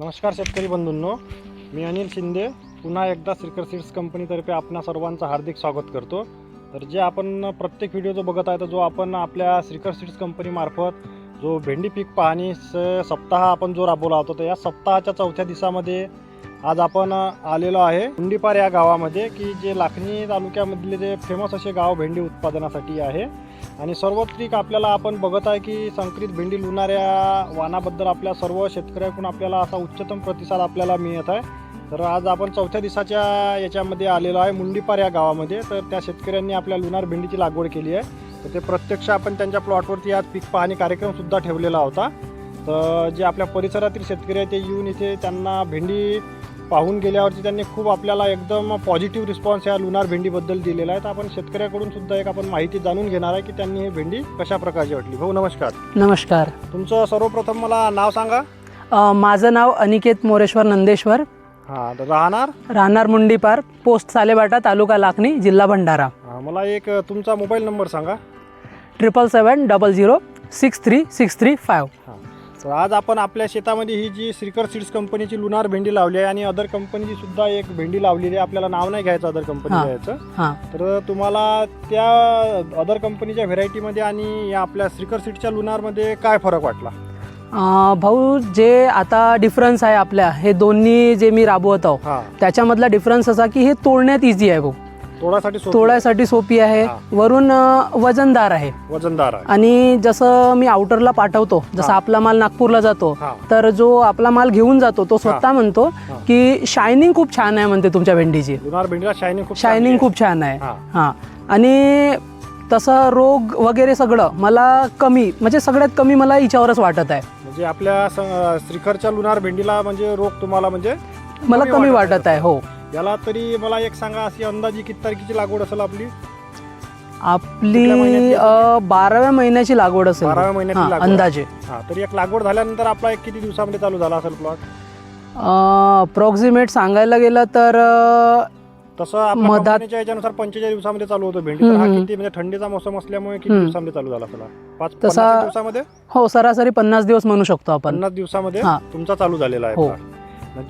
नमस्कार शेतकरी बंधूंनो मी अनिल शिंदे पुन्हा एकदा श्रीकर सीड्स कंपनीतर्फे आपणा सर्वांचं हार्दिक स्वागत करतो. तर जे आपण प्रत्येक व्हिडिओ जो बघत आहे तर जो आपण आपल्या श्रीकर सीड्स कंपनीमार्फत जो भेंडी पीक पाहणी स- सप्ताह आपण जो राबवला होता तर या सप्ताहाच्या चौथ्या दिवसामध्ये आज आपण आलेलो आहे हुंडीपार या गावामध्ये की जे लाखणी तालुक्यामधले जे फेमस असे गाव भेंडी उत्पादनासाठी आहे आणि सर्वत्रिक आपल्याला आपण बघत आहे की संकरित भेंडी लुणाऱ्या वाणाबद्दल आपल्या सर्व शेतकऱ्याकडून आपल्याला असा उच्चतम प्रतिसाद आपल्याला मिळत आहे. तर आज आपण चौथ्या दिवसाच्या याच्यामध्ये आलेलो आहे मुंडीपार या गावामध्ये. तर त्या शेतकऱ्यांनी आपल्या लुणार भेंडीची लागवड केली आहे. तर ते प्रत्यक्ष आपण त्यांच्या प्लॉटवरती आज पीक पाहणी कार्यक्रमसुद्धा ठेवलेला होता. तर जे आपल्या परिसरातील शेतकरी आहे ते येऊन इथे त्यांना भेंडी पाहून गेल्यावरती त्यांनी खूप आपल्याला एकदम पॉझिटिव्ह रिस्पॉन्स या लुणार भेंडीबद्दल दिलेला आहे. तर आपण शेतकऱ्याकडून सुद्धा एक आपण माहिती जाणून घेणार आहे की त्यांनी ही भेंडी कशा प्रकारची वाटली. भाऊ नमस्कार. नमस्कार. तुमचं सर्वप्रथम मला नाव सांगा. अ, माझं नाव अनिकेत मोरेश्वर नंदेश्वर. हां तर राहणार? राहणार मुंडीपार पोस्ट सालेबाटा तालुका लाखणी जिल्हा भंडारा. हां, मला एक अ, तुमचा मोबाईल नंबर सांगा. Triple seven double zero six three six three five. हां. तर आज आपण आपल्या शेतामध्ये ही जी श्रीकर सीड्स कंपनीची लुणार भेंडी लावली आहे आणि अदर कंपनीची सुद्धा एक भेंडी लावलेली आहे. आपल्याला नाव नाही घ्यायचं अदर कंपनी. घ्यायचं तर तुम्हाला त्या अदर कंपनीच्या व्हेरायटीमध्ये आणि या आपल्या श्रीकर सीडच्या लुनारमध्ये काय फरक वाटला? भाऊ जे आता डिफरन्स आहे आपल्या हे दोन्ही जे मी राबवत आहो त्याच्यामधला डिफरन्स असा की हे तोडण्यात इझी आहे भाऊ. तोडासाठी सोपी? तोडायसाठी सोपी आहे. वरून वजनदार आहे. वजनदार आहे. आणि जसं मी आउटरला पाठवतो जसं. आपला माल नागपूरला जातो तर जो आपला माल घेऊन जातो तो स्वतः म्हणतो. की शायनिंग खूप छान आहे म्हणते तुमच्या भेंडीची. शायनिंग खूप छान आहे. हां. आणि तसं रोग वगैरे सगळं मला कमी म्हणजे सगळ्यात कमी मला हिच्यावरच वाटत आहे. म्हणजे आपल्या श्रीखरच्या लुनार भेंडीला म्हणजे रोग तुम्हाला म्हणजे मला कमी वाटत आहे हो. याला तरी मला एक सांगा अशी अंदाजी किती तारखेची लागवड असेल आपली आपली? अ, बाराव्या महिन्याची लागवड असेल बाराव्या हां, लागवड. अंदाजे हा तर एक लागवड झाल्यानंतर आपला एक किती दिवसामध्ये चालू झाला असेल प्लॉट अप्रॉक्सिमेट सांगायला गेलं तर अ, तसं आपल्या मधात- कंपनीच्या याच्यानुसार पंचेचाळीस दिवसामध्ये चालू होतं भेंडी तर हा हम्म, हम्म. किती म्हणजे थंडीचा मोसम असल्यामुळे किती हम्म. दिवसामध्ये चालू झाला असेल हा? पाच तसा- पन्नास दिवसामध्ये हो सरासरी पन्नास दिवस म्हणू शकतो आपण पन्नास दिवसामध्ये हा. तुमचा चालू झालेला आहे हो.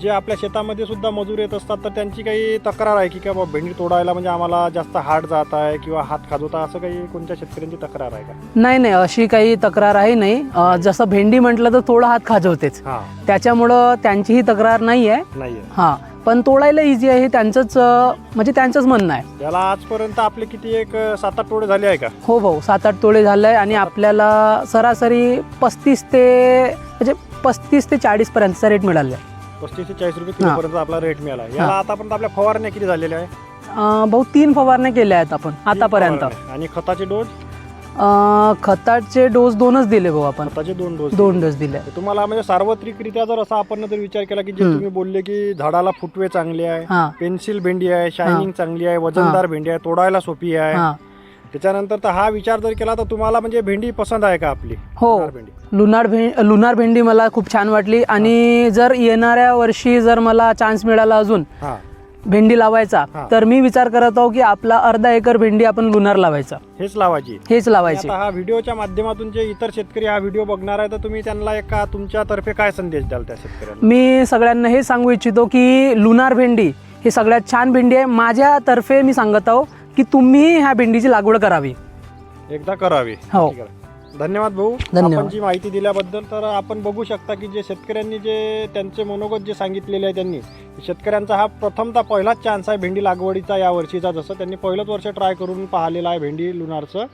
जे आपल्या शेतामध्ये सुद्धा मजूर येत असतात तर त्यांची काही तक्रार आहे की बाबा भेंडी तोडायला म्हणजे आम्हाला जास्त हार्ड जात आहे किंवा हात खाजवता असं काही कोणत्या शेतकऱ्यांची तक्रार आहे का? नाही नाही अशी काही तक्रार आहे नाही. अ, जसं भेंडी म्हटलं तर थोडं हात खाजवतेच हा. त्याच्यामुळं त्यांचीही तक्रार नाही आहे नाहीये. हां पण तोडायला इझी आहे हे त्यांचंच अ, म्हणजे त्यांचंच म्हणणं आहे. याला आजपर्यंत आपले किती एक अं, सात आठ तोडे झाले आहे का? हो भाऊ सात आठ तोळे झालं आहे आणि आपल्याला सरासरी पस्तीस ते म्हणजे पस्तीस ते चाळीसपर्यंतचा रेट मिळाला आहे. पस्तीस ते चाळीस रुपये किलोपर्यंत आपला रेट मिळाला. याला. आतापर्यंत आपल्या फवारण्या किती झालेल्या आहे अ, भाऊ तीन फवारण्या केल्या आहेत आपण आतापर्यंत. आणि खताचे डोस अ, खताचे डोस दोनच दिले भाऊ आपण. खताचे दोन डोस दोन डोस दिले. तुम्हाला म्हणजे सार्वत्रिकरित्या जर असा आपण जर विचार केला की जे हम्म. तुम्ही बोलले की झाडाला फुटवे चांगले आहे हां. पेन्सिल भेंडी आहे शायनिंग चांगली आहे वजनदार भेंडी आहे तोडायला सोपी आहे हां. त्याच्यानंतर तर हा विचार जर केला तर तुम्हाला म्हणजे भेंडी पसंत आहे का आपली? हो. लुनार भेंडी. भे लुनार भेंडी मला खूप छान वाटली. आणि जर येणाऱ्या वर्षी जर मला चान्स मिळाला अजून हा. भेंडी लावायचा हा. तर मी विचार करत आहो की आपला अर्धा एकर भेंडी आपण लुनार लावायचा. हेच लावायची. हेच लावायचे. आता हा व्हिडिओच्या माध्यमातून जे इतर शेतकरी हा व्हिडिओ बघणार आहे तर तुम्ही त्यांना एका तुमच्यातर्फे काय संदेश द्याल त्या शेतकऱ्यांना? मी सगळ्यांना हे सांगू इच्छितो की लुनार भेंडी ही सगळ्यात छान भेंडी आहे. माझ्यातर्फे मी सांगत आहो की तुम्ही ह्या भेंडीची लागवड करावी एकदा करावी हो. ठीक आहे. धन्यवाद भाऊ धन्यवाद. आपण जी माहिती दिल्याबद्दल तर आपण बघू शकता की जे शेतकऱ्यांनी जे त्यांचे मनोगत जे सांगितलेले आहे त्यांनी शेतकऱ्यांचा हा प्रथमतः पहिलाच चान्स आहे भेंडी लागवडीचा या वर्षीचा जसं त्यांनी पहिलंच वर्ष ट्राय करून पाहिलेलं आहे भेंडी लुणारचं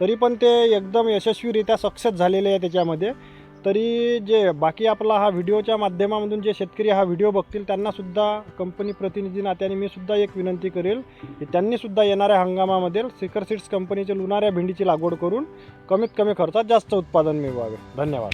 तरी पण ते एकदम यशस्वीरित्या सक्सेस झालेले आहे त्याच्यामध्ये तरी जे बाकी आपला हा व्हिडिओच्या माध्यमामधून जे शेतकरी हा व्हिडिओ बघतील त्यांनासुद्धा कंपनी प्रतिनिधी नात्याने मी सुद्धा एक विनंती करेल की त्यांनीसुद्धा येणाऱ्या हंगामामध्ये सिकर सीड्स कंपनीचे लुणाऱ्या भेंडीची लागवड करून कमीत कमी खर्चात जास्त उत्पादन मिळवावे. धन्यवाद.